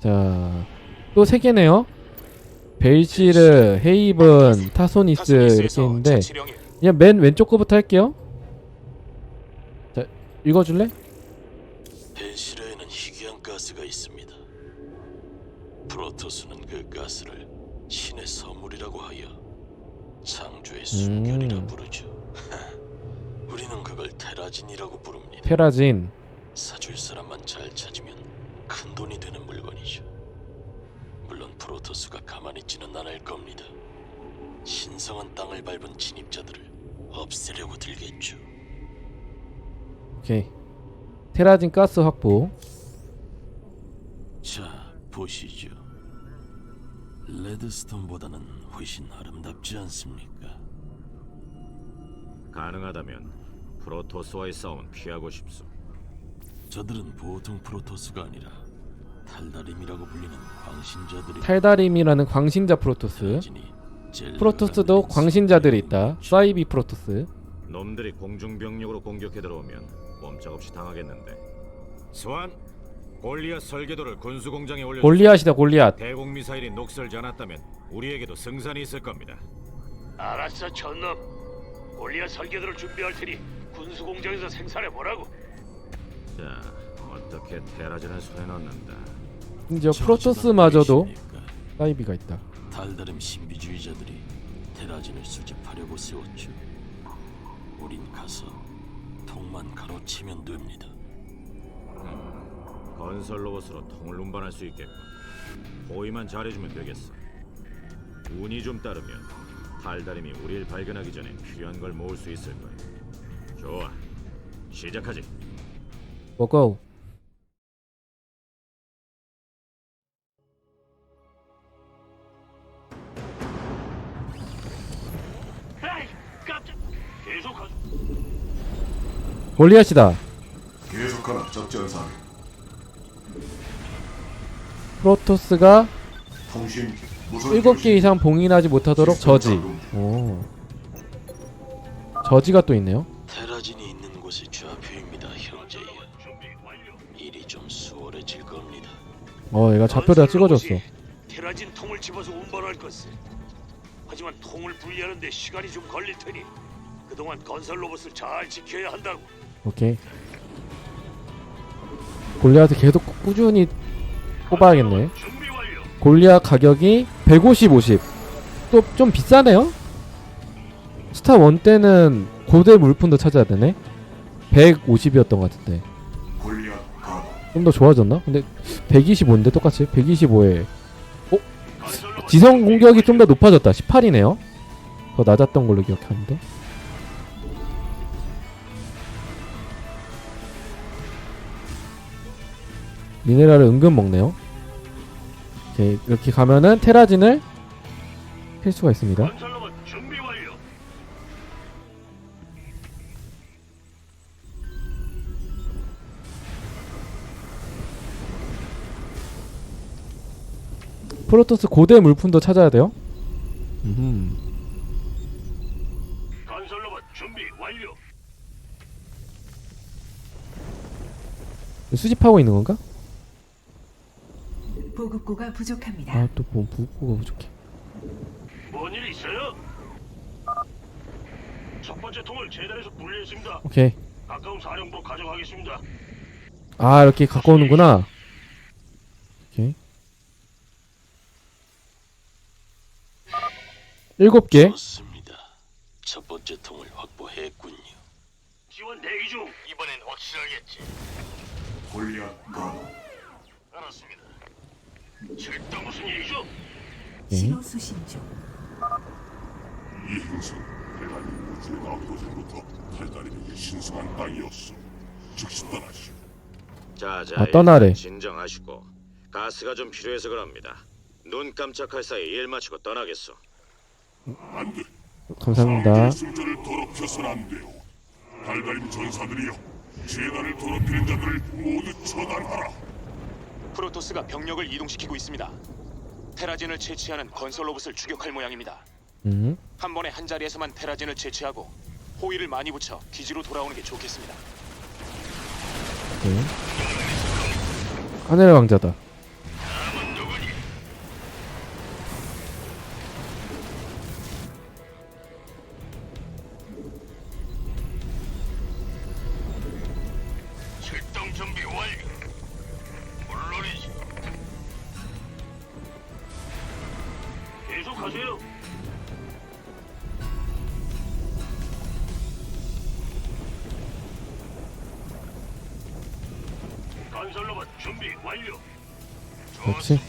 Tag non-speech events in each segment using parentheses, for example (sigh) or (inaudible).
자, 또 세 개네요. 벨시르, 헤이븐, 타소니스 이렇게 있는데 그냥 맨 왼쪽 거부터 할게요. 자, 읽어줄래? 벤시르에는 희귀한 가스가 있습니다. 프로토스는 그 가스를 신의 선물이라고 하여 창조의 순결이라 음. 부르죠. (laughs) 우리는 그걸 테라진이라고 부릅니다. 테라진. 사줄 사람만 잘 찾으면 큰 돈이 되는 물건이죠. 물론 프로토스가 가만히 있지는 않을 겁니다. 신성한 땅을 밟은 진입자들을 없애려고 들겠죠. 오케이. 테라진 가스 확보. 자, 보시죠. 레드스톤보다는 훨씬 아름답지 않습니까? 가능하다면 프로토스와의 싸움은 피하고 싶소. 저들은 보통 프로토스가 아니라 탈다림이라고 불리는 광신자들이 탈다림이라는 광신자 프로토스. 프로토스도 광신자들이 있다. 사이비 프로토스. 놈들이 공중병력으로 공격해 들어오면 꼼짝없이 당하겠는데. 스완, 골리앗 설계도를 군수 공장에 올려. 골리앗이다 골리앗. 대공 미사일이 녹슬지 않았다면 우리에게도 승산이 있을 겁니다. 알았어, 전놈. 골리앗 설계도를 준비할 테니 군수 공장에서 생산해 보라고. 자, 어떻게 테라진을 손에 넣는다. 심지어 프로토스마저도 사이비가 있다. 달다름 신비주의자들이 테라진을 수집하려고 세웠죠. 우린 가서 통만 가로치면 됩니다. 건설 로봇으로 통을 운반할 수 있겠군. 호위만 잘해주면 되겠어. 운이 좀 따르면 달다림이 우리를 발견하기 전에 필요한 걸 모을 수 있을 거야. 좋아, 시작하지. 고고. 골리앗이다. 계속하라 적전사 프로토스가 통신 무선 7개 이상 봉인하지 못하도록 저지. 오. 저지가 또 있네요. 테라진이 있는 곳이 좌표입니다, 형제여. 일이 좀 수월해질 겁니다. 어, 얘가 좌표다 찍어줬어. 테라진 통을 집어서 운반할 것을. 하지만 통을 분리하는데 시간이 좀 걸릴 테니 그동안 건설 로봇을 잘 지켜야 한다고. 오케이. 골리앗을 계속 꾸- 꾸준히 뽑아야겠네. 골리앗 가격이 150, 50. 또 좀 비싸네요? 스타 1 때는 고대 물품도 찾아야 되네? 150이었던 것 같은데. 좀 더 좋아졌나? 근데 125인데 똑같이? 125에. 건설 로봇 지성 공격이 좀 더 높아졌다. 18이네요? 더 낮았던 걸로 기억하는데. 미네랄을 은근 먹네요. 오케이, 이렇게 가면은 테라진을 캘 수가 있습니다. 프로토스 고대 물품도 찾아야 돼요. 음. 완료. 수집하고 있는 건가? 보급고가 부족합니다. 아, 또 뭐, 부고가 부족해. 뭔일 있어요? 첫 번째 통을 재단에서 분리했습니다. 오케이. 가까운 사령부 가져가겠습니다. 아, 이렇게 갖고 오는구나. 오케이. 일곱 개. 좋습니다. 첫 번째 통을 확보했군요. 지원 대기 중. 이번엔 확실하겠지. 골리앗 가 알았습니다. 절대 무슨 일이죠? 네. 신호 수신 중. 이 행성 대단히 우주의 압도전부터 탈다림에게 신성한 땅이었어 즉시 떠나시오 자, 자, 아, 떠나래. 일단 진정하시고 가스가 좀 필요해서 그럽니다. 눈 깜짝할 사이 일 마치고 떠나겠소. 안 돼 감사합니다. 승자를 더럽혀서는 안 돼요 달다림 전사들이여 재단을 더럽히는 자들을 모두 처단하라 프로토스가 병력을 이동시키고 있습니다. 테라진을 채취하는 건설 로봇을 추격할 모양입니다. 음. 한 번에 한 자리에서만 테라진을 채취하고 호위를 많이 붙여 기지로 돌아오는 게 좋겠습니다. 오케이. 하늘의 왕자다. 건설로봇 준비 완료. 그렇지.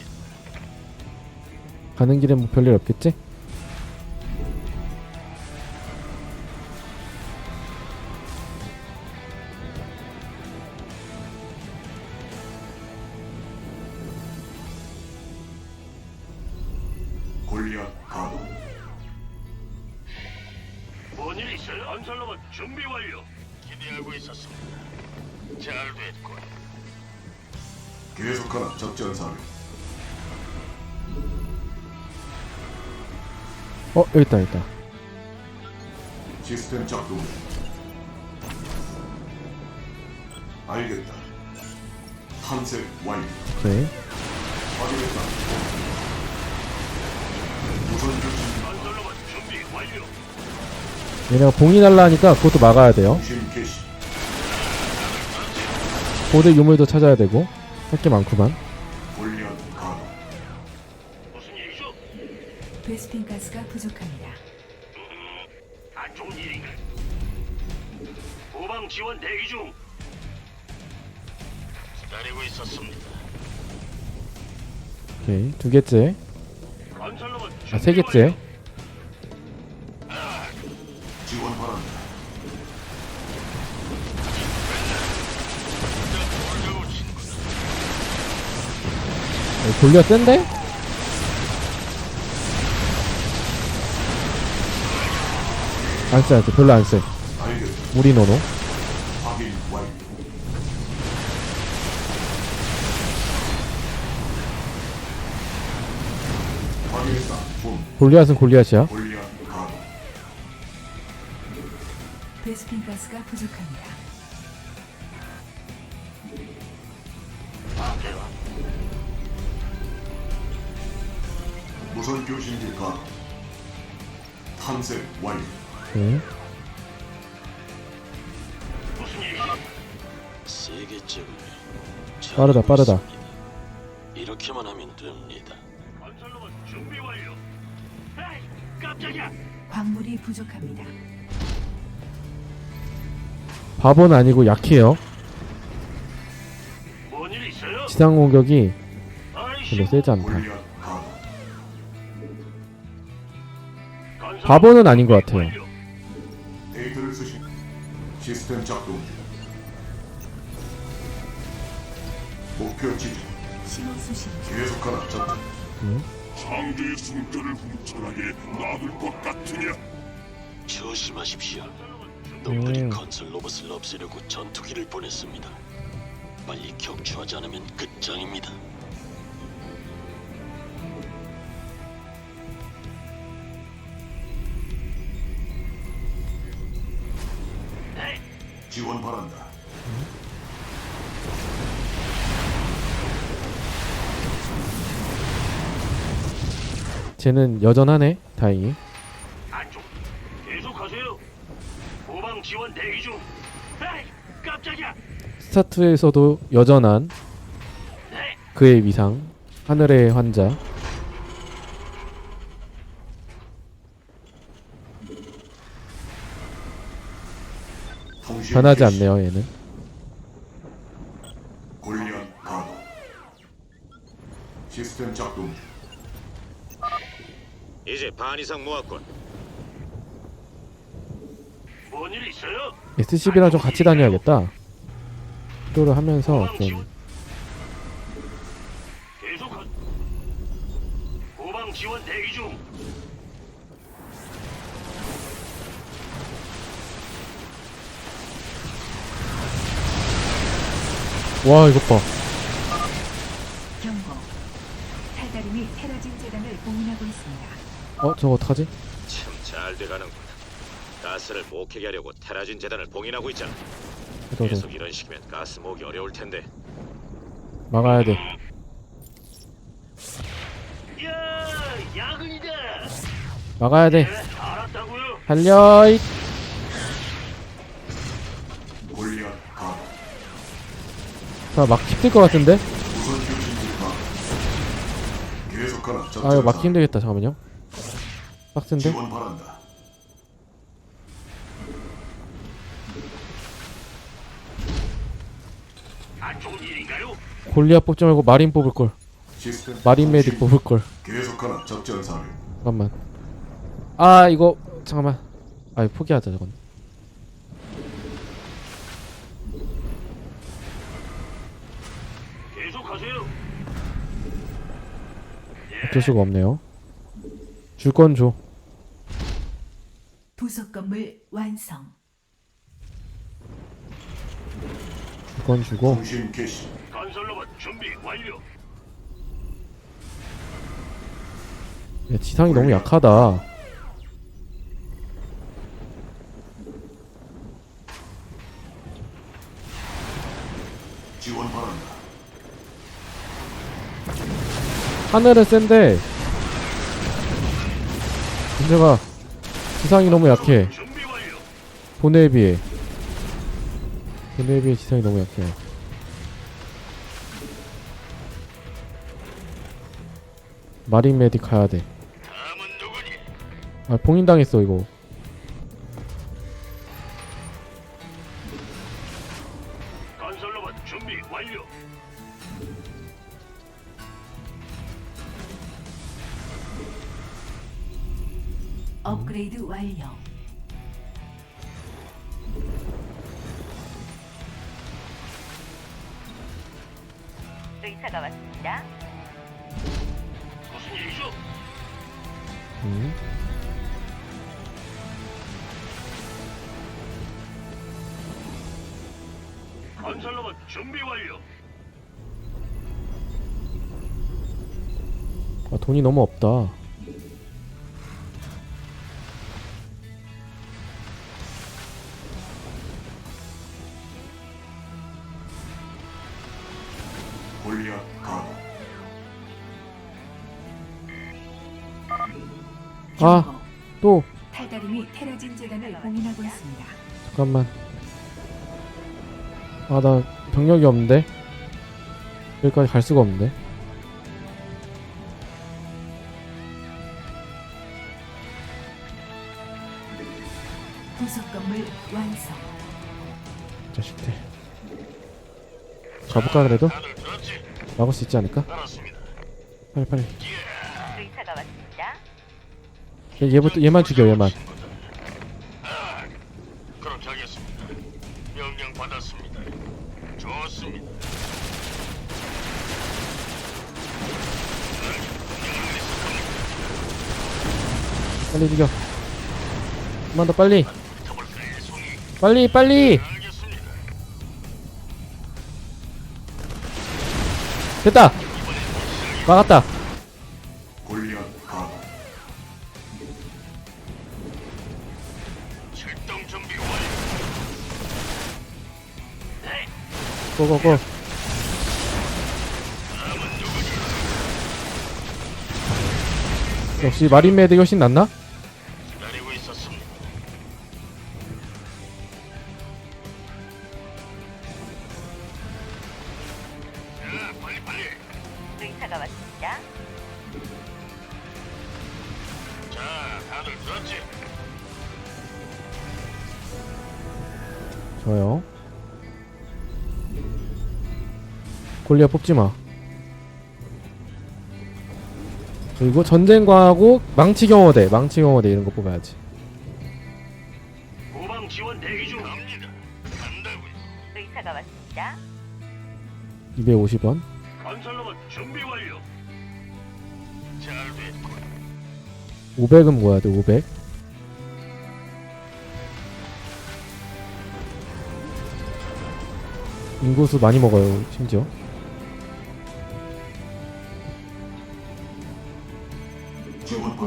가는 길에 뭐 별일 없겠지? 골리앗 가동. 뭔일 있어요? 건설로봇 준비 완료. 기대하고 있었습니다. 잘 됐고. 계속하라 작전 사례. 어 여기 있다 여기 있다. 시스템 작동. 알겠다. 탐색 완료. 오케이. 확인했다. 우선 교신 건설로봇 준비 완료. 얘네가 봉이 날라 하니까 그것도 막아야 돼요. 통신 개시. 고대 유물도 찾아야 되고 할게 많구만. 골리앗 가동. 무슨 일이죠? 베스핀 가스가 부족합니다. 안 좋은 일인가? 후방 지원 대기 중. 기다리고 있었습니다. 오케이 두 개째. 건설로봇 아 세 개째. 어, 골리앗 센데? 안쎄 안쎄 별로 안쎄 알겠다. 무리 노노 확인 완료. 확인했다. 본 골리앗은 골리앗이야. 베스핀 가스가 부족합니다. 무선 교신기 가동. 탐색 완료. 오케이 무슨 일이죠? 세 개째군요. 빠르다, 빠르다. 이렇게만 하면 됩니다. 건설로봇 준비 완료. 에이, 깜짝이야. 광물이 부족합니다. 바보는 아니고 약해요 뭔일 있어요? 지상 공격이 아이씨. 별로 세지 않다 골리앗 바보는 아닌 것 같아요. 데이터를 수신. 시스템 작동 중. 목표 지정. 신호 수신 중. 계속하라 작전. 상대의 숨결을 훔쳐나게 놔둘 것 같으냐? 조심하십시오. 놈들이 음. 건설 로봇을 없애려고 전투기를 보냈습니다. 빨리 격추하지 않으면 끝장입니다. 지원 바란다. 쟤는 여전하네 다행히 안쪽. 계속하세요. 후방 지원 대기 중. 에이, 깜짝이야. 스타트에서도 여전한 네. 그의 위상 하늘의 환자 변하지. 않네요 얘는 골리앗 가동. 시스템 작동 중. 이제 반 이상 모았군. 뭔일 있어요? SCB랑 좀 같이 다녀야겠다 필요를 하면서. 좀 계속하. 후방 지원 대기 중. 와 이것 봐 경고. 탈다림이 테라진 재단을 봉인하고 있습니다. 어? 저거 어떡하지? 참 잘 돼가는군. 가스를 목회게 하려고 테라진 재단을 봉인하고 있잖아. 저거 계속 이런 식이면 가스 모으기 어려울 텐데. 막아야 돼 야, 야근이다. 막아야 돼 네, 알았다고요. 달려 이 자, 막 힘들 것 같은데? 아 이거 막기 힘들겠다 잠깐만요 빡센데? 골리앗 뽑지 말고 마린 뽑을 걸. 마린 메딕 뽑을 걸. 잠깐만. 아 이거 잠깐만. 아 이거 포기하자 저건. 어쩔 수가 없네요. 줄 건 줘. 부속 건물 완성. 줄 건 주고. 통신 개시. 건설 로봇 준비 완료. 야, 지상이 너무 약하다. 지원 바란다. 하늘은 센데 문제가 지상이 너무 약해. 본해에 비해. 본해에 비해 지상이 너무 약해. 마린 메딕 가야 돼. 다음은 누구니? 아 봉인당했어 이거. 업그레이드 완료. 의사가 왔습니다. 무슨 일이죠? 음. 건설로봇 준비 완료. 아 돈이 너무 없다. 골리앗 가도. 아. 경고. 또 탈다림이 테라진 재단을 봉인하고 있습니다. 잠깐만. 아 나 병력이 없는데 여기까지 갈 수가 없는데. 부속 건물 완성. 자식들. 가볼까 그래도? 막을 수 있지 않을까? 빨리 빨리. 의사가 왔습니다. 얘, 얘부터 얘만 죽여 얘만. 아, 그렇게 하겠습니다. 명령 받았습니다. 좋습니다. 빨리 죽여. 한번 더 빨리. 송이? 빨리 빨리. 됐다. 막았다. 고고고. 역시 마린 메딕이 훨씬 낫나? 의사가 왔습니다. 자, 다들 들었지? 좋아요. 골리앗 뽑지 마. 그리고 전쟁과하고 망치 경호대, 망치 경호대 이런 거 뽑아야지. 후방 지원 대기 중. 갑니다. 간다고요. 의사가 왔습니다. 250원. 500은 뭐야 돼? 500. 인구수 많이 먹어요, 심지어.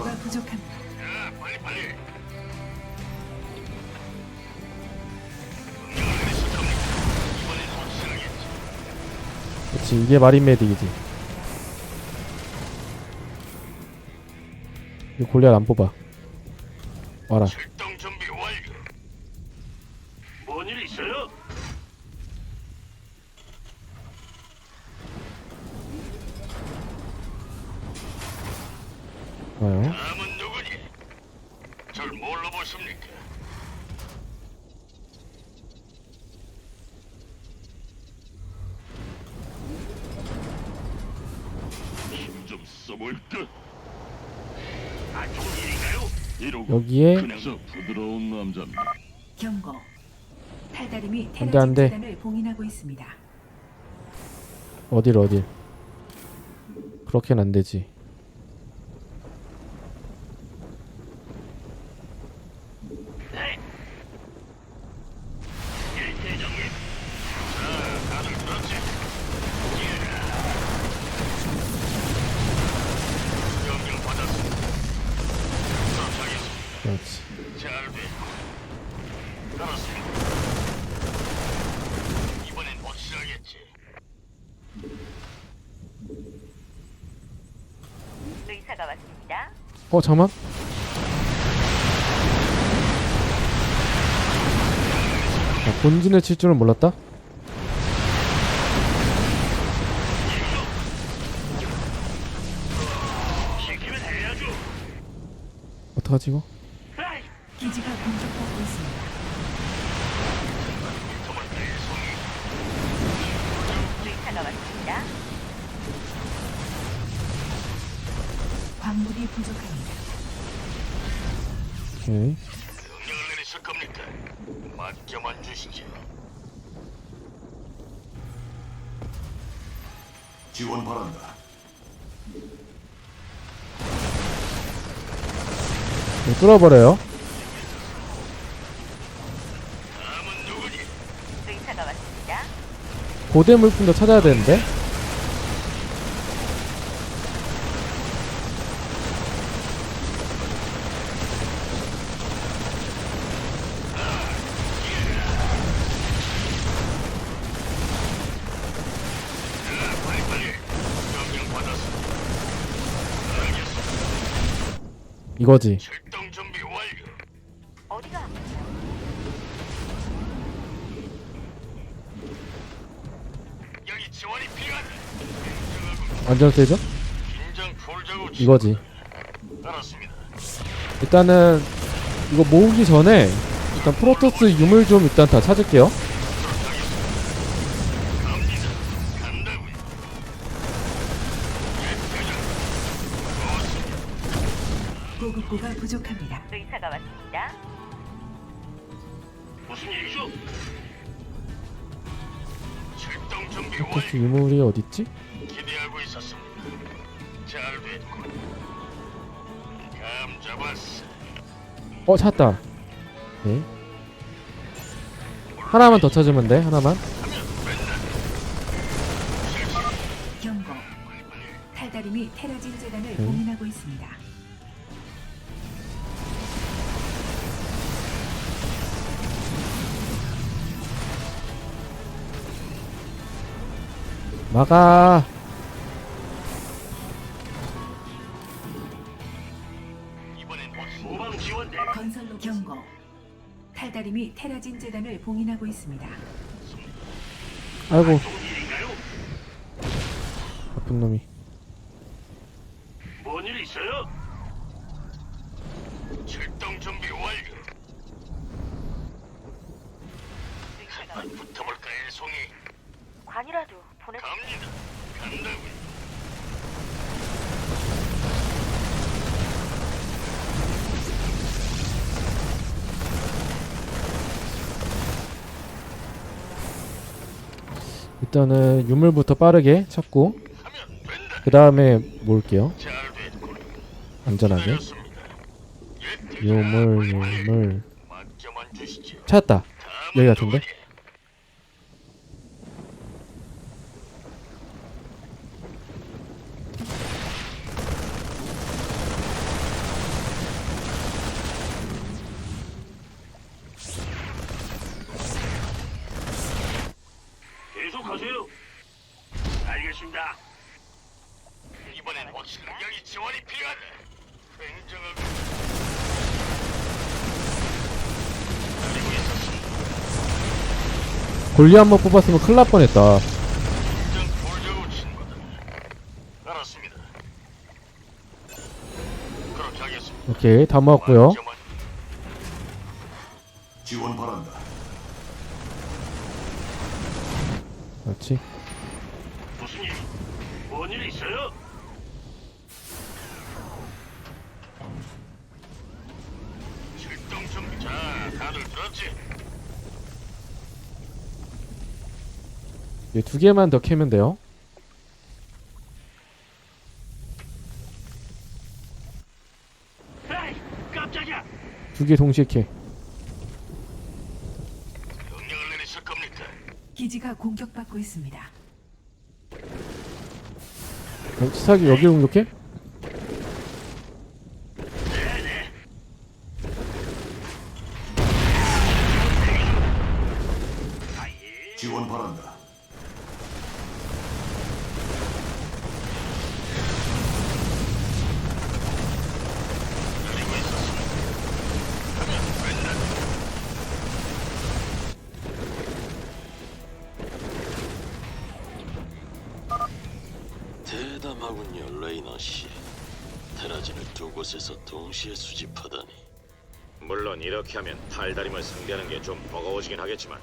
바란다. 부족합니다. 빨리 빨리. 그렇지, 이게 마린 메딕이지. 골리앗 안 뽑아. 와라. 출동 준비 완료. 뭔일 있어요? 좋아요. 다음은 누구니? 절 뭘로 보십니까? 안 좋은 일인가요? 이러고 여기에 부드러운 남자입니다. 경고. 탈다림이 안 돼, 안 테라진 돼. 재단을 봉인하고 있습니다. 어딜 어딜 그렇게는 안 되지 네. 예, 대장님. 자, 다들 들었지? 예. 명령 받았습니다. 그렇게 하겠습니다. 그렇지 잘 됐고. 알았습니다. 이번엔 확실하겠지. 의사가 왔습니다. 어 잠만 아, 본진을 칠 줄은 몰랐다. 어떡하지 이거 에이, 기지가 공격받고 있습니다. 정말 대성이. 의사가 왔습니다. 광물이 부족합니다. 오케이 명령을 내리실 겁니까? 맡겨만 주시죠. 지원 바란다. 이거 뚫어버려요 다음은 누구니? 의사가 왔습니다. 고대 물품도 찾아야 되는데 자, 빨리빨리. 명령 받았습니다. 알겠습니다. 이거지 출동 준비 완료. 어디가? 여기 지원이 필요하다. 긴장하고 완전 세죠? 긴장 풀자고. 이거지 알았습니다. 일단은 이거 모으기 전에 일단 프로토스 유물 좀 일단 다 찾을게요 어딨지? 기대하고 있었습니다. 잘 됐고. 감 잡았어. 어 찾았다 네 하나만 더 찾으면 돼 하나만 경고. 탈다림이 테라진 재단을 음. 봉인하고 있습니다. 막아 이번엔 모방 지원대. 건설로 경고. 탈다림이 테라진 재단을 봉인하고 있습니다. 아이고? 나쁜 놈이 뭔일 있어요? 출동 준비 완료. 의사가 한판 붙어볼까 일송이. 관이라도 보내. 갑니다. 간다고요. 일단은 유물부터 빠르게 찾고 하면 된다. 그 다음에 모을게요 잘. 안전하게. 예. 유물 유물 맡겨만 주시죠. 찾았다 여기 같은데? 골리 한 번 뽑았으면 큰일 날 뻔했다. 오케이, 다 모았구요. 그렇지. 무슨 일? 있어요? 출동 준비. 자, 다들 들었지? 두 개만 더 캐면 돼요. 두 개 동시에 캐. 명령을 내리실 겁니까? 기지가 공격받고 있습니다. 어, 치사기 여기를 공격해? 레이너 씨. 테라진을 두 곳에서 동시에 수집하다니. 물론 이렇게 하면 달다림을 상대하는 게 좀 버거워지긴 하겠지만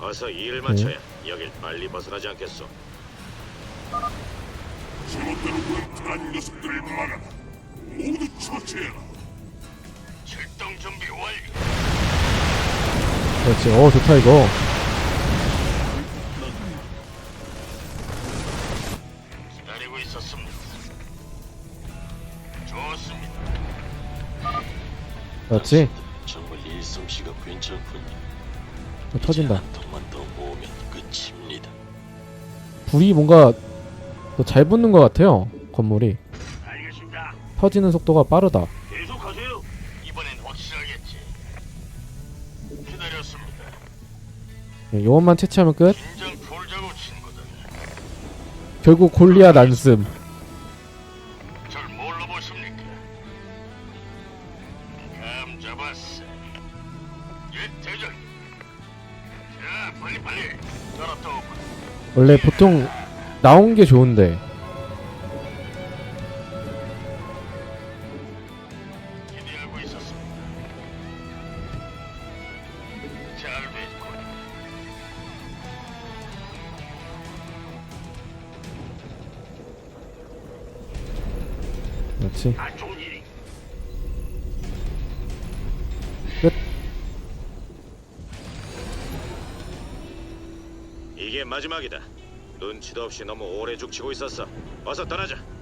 어서 일을 네. 마쳐야 여길 빨리 벗어나지 않겠소. 제멋대로 테란 녀석들을 막아라. 모두 처치해라. 출동 준비 완료. 그렇지. 어 좋다 이거. 그렇지. 정말 일솜씨가 괜찮군요. 어, 터진다. 한 통만 더 모으면 끝입니다. 불이 뭔가 더 잘 붙는 것 같아요. 건물이 알겠습니다. 터지는 속도가 빠르다. 계속하세요. 이번엔 확실하겠지. 기다렸습니다. 예, 요것만 채취하면 끝. 긴장 풀자고 친구들. 결국 골리앗 안씀. 원래 보통 나온 게 좋은데. 그렇지. 마지막이다. 눈치도 없이 너무 오래 죽치고 있었어. 어서 떠나자.